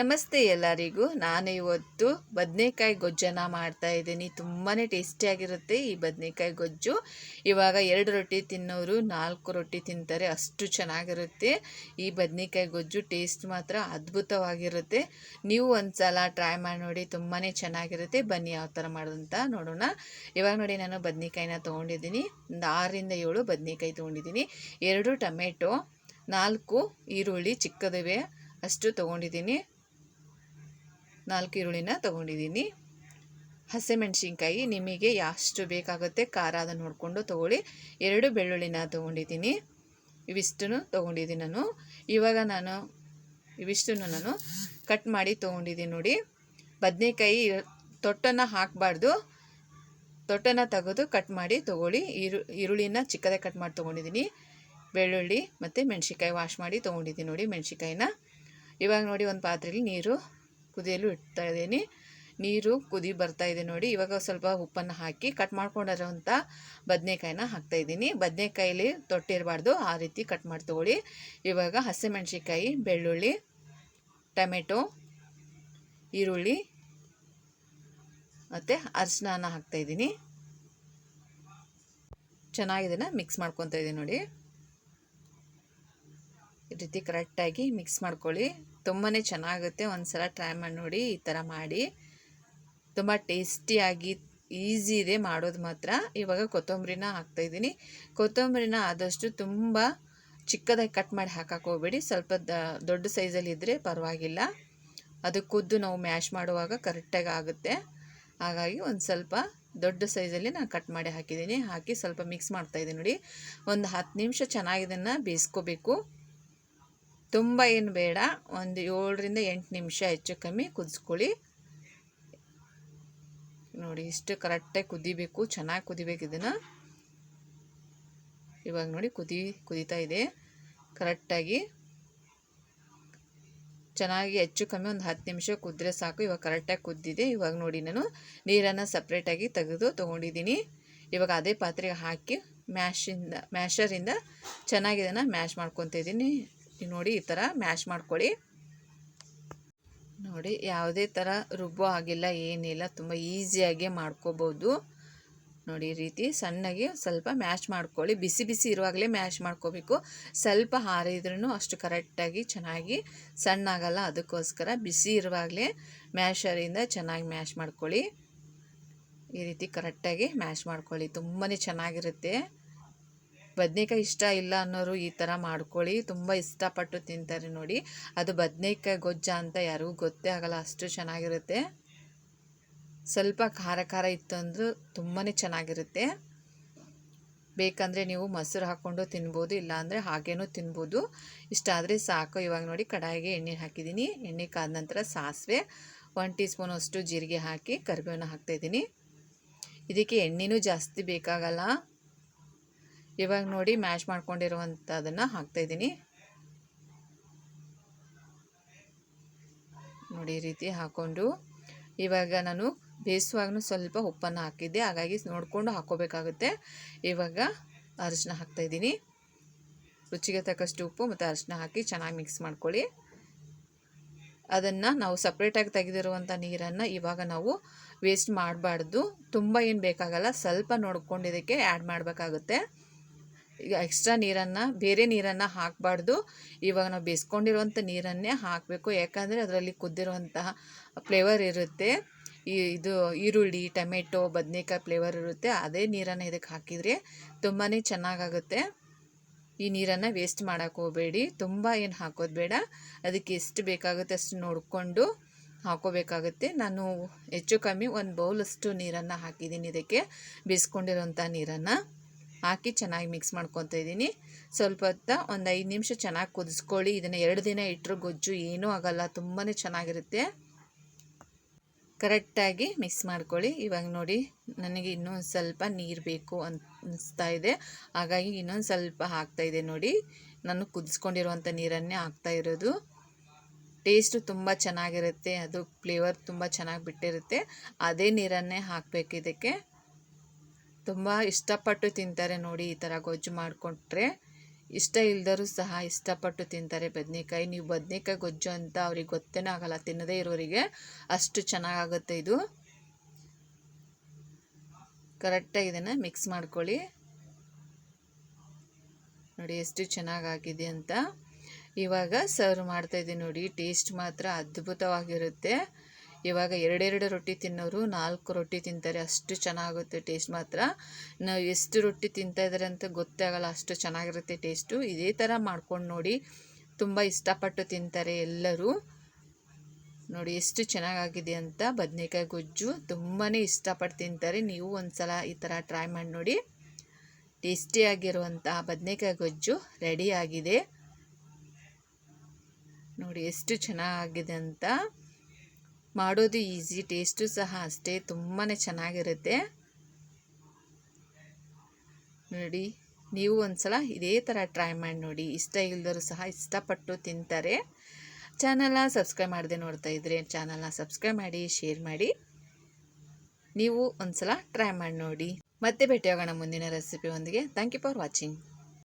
ನಮಸ್ತೆ ಎಲ್ಲರಿಗೂ. ನಾನು ಇವತ್ತು ಬದನೆಕಾಯಿ ಗೊಜ್ಜನ್ನು ಮಾಡ್ತಾ ಇದ್ದೀನಿ. ತುಂಬಾ ಟೇಸ್ಟಿಯಾಗಿರುತ್ತೆ ಈ ಬದನೆಕಾಯಿ ಗೊಜ್ಜು. ಇವಾಗ ಎರಡು ರೊಟ್ಟಿ ತಿನ್ನೋರು ನಾಲ್ಕು ರೊಟ್ಟಿ ತಿಂತಾರೆ. ಅಷ್ಟು ಚೆನ್ನಾಗಿರುತ್ತೆ. ಈ ಬದನೆಕಾಯಿ ಗೊಜ್ಜು ಟೇಸ್ಟ್ ಮಾತ್ರ ಅದ್ಭುತವಾಗಿರುತ್ತೆ. ನೀವು ಒಂದು ಸಲ ಟ್ರೈ ಮಾಡಿ ನೋಡಿ. ತುಂಬಾ ಚೆನ್ನಾಗಿರುತ್ತೆ. ಬನ್ನಿ ಯಾವ ಥರ ಮಾಡೋದಂತ ನೋಡೋಣ. ಇವಾಗ ನೋಡಿ, ನಾನು ಬದನೆಕಾಯಿನ ತೊಗೊಂಡಿದ್ದೀನಿ. ಒಂದು ಆರರಿಂದ ಏಳು ಬದನೆಕಾಯಿ ತೊಗೊಂಡಿದ್ದೀನಿ. ಎರಡು ಟೊಮೆಟೊ, ನಾಲ್ಕು ಈರುಳ್ಳಿ ಚಿಕ್ಕದಿವೆ. ಅಷ್ಟು ತೊಗೊಂಡಿದ್ದೀನಿ. ನಾಲ್ಕು ಈರುಳ್ಳಿನ ತೊಗೊಂಡಿದ್ದೀನಿ. ಹಸಿಮೆಣ್ಸಿನ್ಕಾಯಿ ನಿಮಗೆ ಎಷ್ಟು ಬೇಕಾಗುತ್ತೆ ಖಾರ ಅದನ್ನು ನೋಡಿಕೊಂಡು ತೊಗೊಳ್ಳಿ. ಎರಡು ಬೆಳ್ಳುಳ್ಳಿನ ತೊಗೊಂಡಿದ್ದೀನಿ. ಇವಿಷ್ಟನ್ನು ತೊಗೊಂಡಿದ್ದೀನಿ ನಾನು. ಇವಾಗ ನಾನು ಇವಿಷ್ಟನ್ನು ನಾನು ಕಟ್ ಮಾಡಿ ತೊಗೊಂಡಿದ್ದೀನಿ ನೋಡಿ. ಬದನೆಕಾಯಿ ತೊಟ್ಟನ್ನು ಹಾಕಬಾರ್ದು. ತೊಟ್ಟನ್ನು ತೆಗೆದು ಕಟ್ ಮಾಡಿ ತೊಗೊಳ್ಳಿ. ಈರು, ಈರುಳ್ಳಿನ ಚಿಕ್ಕದಾಗಿ ಕಟ್ ಮಾಡಿ ತೊಗೊಂಡಿದ್ದೀನಿ. ಬೆಳ್ಳುಳ್ಳಿ ಮತ್ತು ಮೆಣಸಿನ್ಕಾಯಿ ವಾಶ್ ಮಾಡಿ ತೊಗೊಂಡಿದ್ದೀನಿ ನೋಡಿ ಮೆಣಸಿನ್ಕಾಯಿನ. ಇವಾಗ ನೋಡಿ ಒಂದು ಪಾತ್ರೆಯಲ್ಲಿ ನೀರು ಕುದಿಯಲು ಇಡ್ತಾ ಇದ್ದೀನಿ. ನೀರು ಕುದಿ ಬರ್ತಾ ಇದೆ ನೋಡಿ. ಇವಾಗ ಸ್ವಲ್ಪ ಉಪ್ಪನ್ನು ಹಾಕಿ ಕಟ್ ಮಾಡ್ಕೊಂಡಿರೋಂಥ ಬದನೆಕಾಯಿನ ಹಾಕ್ತಾಯಿದ್ದೀನಿ ಬದನೆಕಾಯಲ್ಲಿ ತೊಟ್ಟಿರಬಾರ್ದು ಆ ರೀತಿ ಕಟ್ ಮಾಡಿ ತೊಗೊಳ್ಳಿ. ಇವಾಗ ಹಸಿಮೆಣ್ಸಿಕಾಯಿ ಬೆಳ್ಳುಳ್ಳಿ, ಟೊಮೆಟೊ, ಈರುಳ್ಳಿ ಮತ್ತು ಅರಿಶಿನ ಹಾಕ್ತಾಯಿದ್ದೀನಿ ಚೆನ್ನಾಗಿದೆನ ಮಿಕ್ಸ್ ಮಾಡ್ಕೊತಾ ಇದ್ದೀನಿ ನೋಡಿ. ಈ ರೀತಿ ಕರೆಕ್ಟಾಗಿ ಮಿಕ್ಸ್ ಮಾಡ್ಕೊಳ್ಳಿ. ತುಂಬಾ ಚೆನ್ನಾಗುತ್ತೆ. ಒಂದು ಸಲ ಟ್ರೈ ಮಾಡಿ ನೋಡಿ ಈ ಥರ ಮಾಡಿ. ತುಂಬ ಟೇಸ್ಟಿಯಾಗಿ, ಈಸಿ ಇದೆ ಮಾಡೋದು ಮಾತ್ರ. ಇವಾಗ ಕೊತ್ತಂಬರಿನ ಹಾಕ್ತಾಯಿದ್ದೀನಿ ಕೊತ್ತಂಬರಿನ ಆದಷ್ಟು ತುಂಬ ಚಿಕ್ಕದಾಗಿ ಕಟ್ ಮಾಡಿ ಹಾಕಕ್ಕೆ ಹೋಗ್ಬೇಡಿ. ಸ್ವಲ್ಪ ದೊಡ್ಡ ಸೈಜಲ್ಲಿ ಇದ್ದರೆ ಪರವಾಗಿಲ್ಲ. ಅದು ಕುದ್ದು ನಾವು ಮ್ಯಾಶ್ ಮಾಡುವಾಗ ಕರೆಕ್ಟಾಗಿ ಆಗುತ್ತೆ. ಹಾಗಾಗಿ ಒಂದು ಸ್ವಲ್ಪ ದೊಡ್ಡ ಸೈಜಲ್ಲಿ ನಾನು ಕಟ್ ಮಾಡಿ ಹಾಕಿದ್ದೀನಿ. ಹಾಕಿ ಸ್ವಲ್ಪ ಮಿಕ್ಸ್ ಮಾಡ್ತಾಯಿದ್ದೀನಿ ನೋಡಿ. ಒಂದು ಹತ್ತು ನಿಮಿಷ ಚೆನ್ನಾಗಿದನ್ನು ಬೇಯಿಸ್ಕೋಬೇಕು. ತುಂಬ ಏನು ಬೇಡ, ಒಂದು ಏಳರಿಂದ ಎಂಟು ನಿಮಿಷ ಹೆಚ್ಚು ಕಮ್ಮಿ ಕುದಿಸ್ಕೊಳ್ಳಿ. ನೋಡಿ, ಇಷ್ಟು ಕರೆಕ್ಟಾಗಿ ಕುದಿಬೇಕು, ಚೆನ್ನಾಗಿ ಕುದಿಬೇಕು ಇದನ್ನು. ಇವಾಗ ನೋಡಿ, ಕುದಿ, ಕುದೀತಾ ಇದೆ. ಕರೆಕ್ಟಾಗಿ. ಚೆನ್ನಾಗಿ ಹೆಚ್ಚು ಕಮ್ಮಿ ಒಂದು ಹತ್ತು ನಿಮಿಷ ಕುದ್ರೆ ಸಾಕು, ಇವಾಗ ಕರೆಕ್ಟಾಗಿ ಕುದ್ದಿದೆ. ಇವಾಗ ನೋಡಿ, ನಾನು ನೀರನ್ನು ಸಪ್ರೇಟಾಗಿ ತೆಗೆದು ತೊಗೊಂಡಿದ್ದೀನಿ. ಇವಾಗ ಅದೇ ಪಾತ್ರೆಗೆ ಹಾಕಿ ಮ್ಯಾಶಿಂದ, ಮ್ಯಾಶರಿಂದ ಚೆನ್ನಾಗಿ ಇದನ್ನು ಮ್ಯಾಶ್ ಮಾಡ್ಕೊತಾ ಇದ್ದೀನಿ. ನೋಡಿ, ಈ ಥರ ಮ್ಯಾಶ್ ಮಾಡ್ಕೊಳ್ಳಿ. ನೋಡಿ, ಯಾವುದೇ ಥರ ರುಬ್ಬೋ ಆಗಿಲ್ಲ ಏನಿಲ್ಲ, ತುಂಬ ಈಸಿಯಾಗಿ ಮಾಡ್ಕೋಬೋದು. ನೋಡಿ, ಈ ರೀತಿ ಸಣ್ಣಗೆ ಸ್ವಲ್ಪ ಮ್ಯಾಶ್ ಮಾಡ್ಕೊಳ್ಳಿ. ಬಿಸಿ ಬಿಸಿ ಇರುವಾಗಲೇ ಮ್ಯಾಶ್ ಮಾಡ್ಕೋಬೇಕು. ಸ್ವಲ್ಪ ಹಾರಿದ್ರೂ ಅಷ್ಟು ಕರೆಕ್ಟಾಗಿ ಚೆನ್ನಾಗಿ ಸಣ್ಣ ಆಗಲ್ಲ ಅದಕ್ಕೋಸ್ಕರ ಬಿಸಿ ಇರುವಾಗಲೇ ಮ್ಯಾಶರಿಂದ ಚೆನ್ನಾಗಿ ಮ್ಯಾಶ್ ಮಾಡ್ಕೊಳ್ಳಿ. ಈ ರೀತಿ ಕರೆಕ್ಟಾಗಿ ಮ್ಯಾಶ್ ಮಾಡ್ಕೊಳ್ಳಿ. ತುಂಬಾ ಚೆನ್ನಾಗಿರುತ್ತೆ. ಬದನೇಕಾಯಿ ಇಷ್ಟ ಇಲ್ಲ ಅನ್ನೋರು ಈ ಥರ ಮಾಡ್ಕೊಳ್ಳಿ. ತುಂಬ ಇಷ್ಟಪಟ್ಟು ತಿಂತಾರೆ ನೋಡಿ. ಅದು ಬದನೇಕಾಯಿ ಗೊಜ್ಜ ಅಂತ ಯಾರಿಗೂ ಗೊತ್ತೇ ಆಗಲ್ಲ, ಅಷ್ಟು ಚೆನ್ನಾಗಿರುತ್ತೆ. ಸ್ವಲ್ಪ ಖಾರ ಖಾರ ಇತ್ತು ಅಂದರೂ ತುಂಬಾ ಚೆನ್ನಾಗಿರುತ್ತೆ. ಬೇಕಂದರೆ ನೀವು ಮೊಸರು ಹಾಕ್ಕೊಂಡು ತಿನ್ಬೋದು, ಇಲ್ಲಾಂದರೆ ಹಾಗೇನೂ ತಿನ್ಬೋದು. ಇಷ್ಟ ಆದರೆ ಸಾಕು. ಇವಾಗ ನೋಡಿ ಕಡಾಯಿಗೆ ಎಣ್ಣೆ ಹಾಕಿದ್ದೀನಿ. ಎಣ್ಣೆ ಕಾದ ನಂತರ ಸಾಸಿವೆ ಒನ್ ಟೀ ಸ್ಪೂನ್ ಅಷ್ಟು ಜೀರಿಗೆ ಹಾಕಿ ಕರಿಬೇವನ್ನ ಹಾಕ್ತಾಯಿದ್ದೀನಿ ಇದಕ್ಕೆ ಎಣ್ಣೆನೂ ಜಾಸ್ತಿ ಬೇಕಾಗಲ್ಲ. ಇವಾಗ ನೋಡಿ ಮ್ಯಾಶ್ ಮಾಡ್ಕೊಂಡಿರುವಂಥದ್ದನ್ನು ಹಾಕ್ತಾಯಿದ್ದೀನಿ ನೋಡಿ ಈ ರೀತಿ ಹಾಕ್ಕೊಂಡು ಇವಾಗ ನಾನು ಬೇಯಿಸುವಾಗೂ ಸ್ವಲ್ಪ ಉಪ್ಪನ್ನು ಹಾಕಿದ್ದೆ. ಹಾಗಾಗಿ ನೋಡಿಕೊಂಡು ಹಾಕ್ಕೋಬೇಕಾಗುತ್ತೆ. ಇವಾಗ ಅರಿಶಿನ ಹಾಕ್ತಾಯಿದ್ದೀನಿ ರುಚಿಗೆ ತಕ್ಕಷ್ಟು ಉಪ್ಪು ಮತ್ತು ಅರಿಶಿನ ಹಾಕಿ ಚೆನ್ನಾಗಿ ಮಿಕ್ಸ್ ಮಾಡ್ಕೊಳ್ಳಿ. ಅದನ್ನು ನಾವು ಸಪ್ರೇಟಾಗಿ ತೆಗೆದಿರುವಂಥ ನೀರನ್ನು ಇವಾಗ ನಾವು ವೇಸ್ಟ್ ಮಾಡಬಾರ್ದು. ತುಂಬ ಏನು ಬೇಕಾಗಲ್ಲ, ಸ್ವಲ್ಪ ನೋಡ್ಕೊಂಡಿದ್ದಕ್ಕೆ ಆ್ಯಡ್ ಮಾಡಬೇಕಾಗುತ್ತೆ. ಎಕ್ಸ್ಟ್ರಾ ನೀರನ್ನು, ಬೇರೆ ನೀರನ್ನು ಹಾಕಬಾರ್ದು. ಇವಾಗ ನಾವು ಬೇಯಿಸ್ಕೊಂಡಿರುವಂಥ ನೀರನ್ನೇ ಹಾಕಬೇಕು. ಯಾಕಂದರೆ ಅದರಲ್ಲಿ ಕುದ್ದಿರುವಂತಹ ಫ್ಲೇವರ್ ಇರುತ್ತೆ. ಈ ಇದು ಈರುಳ್ಳಿ, ಟೊಮೆಟೊ, ಬದನೇಕಾಯಿ ಫ್ಲೇವರ್ ಇರುತ್ತೆ. ಅದೇ ನೀರನ್ನು ಇದಕ್ಕೆ ಹಾಕಿದರೆ ತುಂಬಾ ಚೆನ್ನಾಗಾಗುತ್ತೆ. ಈ ನೀರನ್ನು ವೇಸ್ಟ್ ಮಾಡೋಕ್ಕೆ ಹೋಗಬೇಡಿ. ತುಂಬ ಏನು ಹಾಕೋದು ಬೇಡ. ಅದಕ್ಕೆ ಎಷ್ಟು ಬೇಕಾಗುತ್ತೆ ಅಷ್ಟು ನೋಡಿಕೊಂಡು ಹಾಕೋಬೇಕಾಗುತ್ತೆ. ನಾನು ಹೆಚ್ಚು ಕಮ್ಮಿ ಒಂದು ಬೌಲಷ್ಟು ನೀರನ್ನು ಹಾಕಿದ್ದೀನಿ ಇದಕ್ಕೆ. ಬೇಯಿಸ್ಕೊಂಡಿರೋಂಥ ನೀರನ್ನು. ಹಾಕಿ ಚೆನ್ನಾಗಿ ಮಿಕ್ಸ್ ಮಾಡ್ಕೊತಾ ಇದ್ದೀನಿ. ಸ್ವಲ್ಪ ಹೊತ್ತ ಒಂದು ಐದು ನಿಮಿಷ ಚೆನ್ನಾಗಿ ಕುದಿಸ್ಕೊಳ್ಳಿ. ಇದನ್ನು ಎರಡು ದಿನ ಇಟ್ಟರು ಗೊಜ್ಜು ಏನೂ ಆಗೋಲ್ಲ ತುಂಬಾ ಚೆನ್ನಾಗಿರುತ್ತೆ. ಕರೆಕ್ಟಾಗಿ ಮಿಕ್ಸ್ ಮಾಡ್ಕೊಳ್ಳಿ. ಇವಾಗ ನೋಡಿ, ನನಗೆ ಇನ್ನೊಂದು ಸ್ವಲ್ಪ ನೀರು ಬೇಕು ಅನಿಸ್ತಾ ಇದೆ. ಹಾಗಾಗಿ ಇನ್ನೊಂದು ಸ್ವಲ್ಪ ಹಾಕ್ತಾಯಿದೆ ನೋಡಿ. ನಾನು ಕುದಿಸ್ಕೊಂಡಿರುವಂಥ ನೀರನ್ನೇ ಹಾಕ್ತಾ ಇರೋದು. ಟೇಸ್ಟು ತುಂಬ ಚೆನ್ನಾಗಿರುತ್ತೆ. ಅದು ಫ್ಲೇವರ್ ತುಂಬ ಚೆನ್ನಾಗಿ ಬಿಟ್ಟಿರುತ್ತೆ. ಅದೇ ನೀರನ್ನೇ ಹಾಕಬೇಕು ಇದಕ್ಕೆ. ತುಂಬ ಇಷ್ಟಪಟ್ಟು ತಿಂತಾರೆ ನೋಡಿ ಈ ಥರ ಗೊಜ್ಜು ಮಾಡಿಕೊಟ್ರೆ ಇಷ್ಟ ಇಲ್ದರೂ ಸಹ ಇಷ್ಟಪಟ್ಟು ತಿಂತಾರೆ ಬದನೆಕಾಯಿ. ನೀವು ಬದನೆಕಾಯಿ ಗೊಜ್ಜು ಅಂತ ಅವ್ರಿಗೆ ಗೊತ್ತೇನೂ ಆಗಲ್ಲ, ತಿನ್ನದೇ ಇರೋರಿಗೆ ಅಷ್ಟು ಚೆನ್ನಾಗಾಗುತ್ತೆ ಇದು. ಕರೆಕ್ಟಾಗಿ ಇದನ್ನು ಮಿಕ್ಸ್ ಮಾಡ್ಕೊಳ್ಳಿ. ನೋಡಿ ಎಷ್ಟು ಚೆನ್ನಾಗಾಗಿದೆ ಅಂತ. ಇವಾಗ ಸರ್ವ್ ಮಾಡ್ತಾಯಿದ್ದೀನಿ ನೋಡಿ, ಟೇಸ್ಟ್ ಮಾತ್ರ ಅದ್ಭುತವಾಗಿರುತ್ತೆ. ಇವಾಗ ಎರಡೆರಡು ರೊಟ್ಟಿ ತಿನ್ನೋರು ನಾಲ್ಕು ರೊಟ್ಟಿ ತಿಂತಾರೆ. ಅಷ್ಟು ಚೆನ್ನಾಗುತ್ತೆ ಟೇಸ್ಟ್ ಮಾತ್ರ. ನಾವು ಎಷ್ಟು ರೊಟ್ಟಿ ತಿಂತಾ ಇದ್ದಾರೆ ಅಂತ ಗೊತ್ತೇ ಆಗಲ್ಲ. ಅಷ್ಟು ಚೆನ್ನಾಗಿರುತ್ತೆ ಟೇಸ್ಟು ಇದೇ ಥರ ಮಾಡ್ಕೊಂಡು ನೋಡಿ ತುಂಬ ಇಷ್ಟಪಟ್ಟು ತಿಂತಾರೆ ಎಲ್ಲರೂ. ನೋಡಿ ಎಷ್ಟು ಚೆನ್ನಾಗಾಗಿದೆ ಅಂತ ಬದನೆಕಾಯಿ ಗೊಜ್ಜು ತುಂಬಾ ಇಷ್ಟಪಟ್ಟು ತಿಂತಾರೆ. ನೀವು ಒಂದು ಸಲ ಈ ಥರ ಟ್ರೈ ಮಾಡಿ ನೋಡಿ. ಟೇಸ್ಟಿಯಾಗಿರುವಂತಹ ಬದನೆಕಾಯಿ ಗೊಜ್ಜು ರೆಡಿಯಾಗಿದೆ ನೋಡಿ ಎಷ್ಟು ಚೆನ್ನಾಗಿದೆ ಅಂತ. ಮಾಡೋದು ಈಸಿ, ಟೇಸ್ಟು ಸಹ ಅಷ್ಟೇ ತುಂಬಾ ಚೆನ್ನಾಗಿರುತ್ತೆ. ನೋಡಿ, ನೀವು ಒಂದ್ಸಲ ಇದೇ ಥರ ಟ್ರೈ ಮಾಡಿ ನೋಡಿ, ಇಷ್ಟ ಇಲ್ಲದರೂ ಸಹ ಇಷ್ಟಪಟ್ಟು ತಿಂತಾರೆ. ಚಾನಲ್ನ ಸಬ್ಸ್ಕ್ರೈಬ್ ಮಾಡದೆ ನೋಡ್ತಾ ಇದ್ರೆ ಚಾನಲ್ನ ಸಬ್ಸ್ಕ್ರೈಬ್ ಮಾಡಿ ಶೇರ್ ಮಾಡಿ. ನೀವು ಒಂದ್ಸಲ ಟ್ರೈ ಮಾಡಿ ನೋಡಿ. ಮತ್ತೆ ಭೇಟಿಯಾಗೋಣ ಮುಂದಿನ ರೆಸಿಪಿಯೊಂದಿಗೆ ಥ್ಯಾಂಕ್ ಯು ಫಾರ್ ವಾಚಿಂಗ್